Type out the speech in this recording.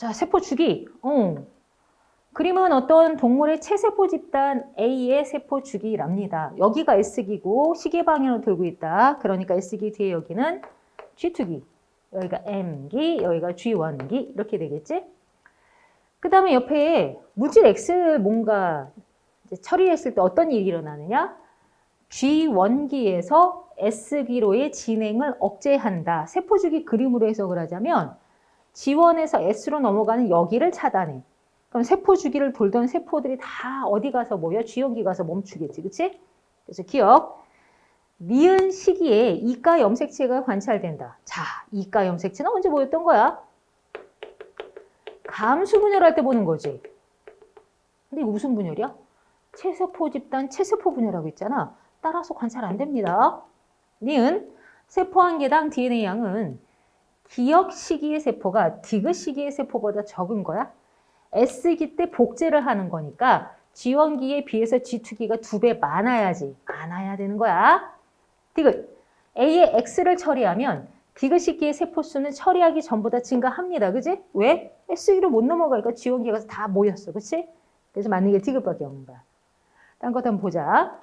자, 세포 주기. 어. 그림은 어떤 동물의 체세포 집단 A의 세포 주기랍니다. 여기가 S기고 시계 방향으로 돌고 있다. 그러니까 S기 뒤에 여기는 G2기. 여기가 M기, 여기가 G1기 이렇게 되겠지? 그 다음에 옆에 물질 X 뭔가 처리했을 때 어떤 일이 일어나느냐? G1기에서 S기로의 진행을 억제한다. 세포주기 그림으로 해석을 하자면 G1에서 S로 넘어가는 여기를 차단해. 그럼 세포 주기를 돌던 세포들이 다 어디 가서 모여? G1기 가서 멈추겠지. 그치? 그래서 기억. 니은 시기에 이가 염색체가 관찰된다. 자, 이가 염색체는 언제 보였던 거야? 감수 분열할 때 보는 거지. 근데 이거 무슨 분열이야? 체세포 집단 체세포 분열하고 있잖아. 따라서 관찰 안 됩니다. 니은 세포 한 개당 DNA 양은 기억 시기의 세포가 디귿 시기의 세포보다 적은 거야. S기 때 복제를 하는 거니까 G1기에 비해서 G2기가 두 배 많아야지. 많아야 되는 거야. 디귿. A의 X를 처리하면 디귿 시기의 세포 수는 처리하기 전보다 증가합니다. 그지? 왜? S기로 못 넘어가니까 G1기가 다 모였어. 그치? 그래서 맞는 게 디귿밖에 없는 거야. 딴 것도 한번 보자.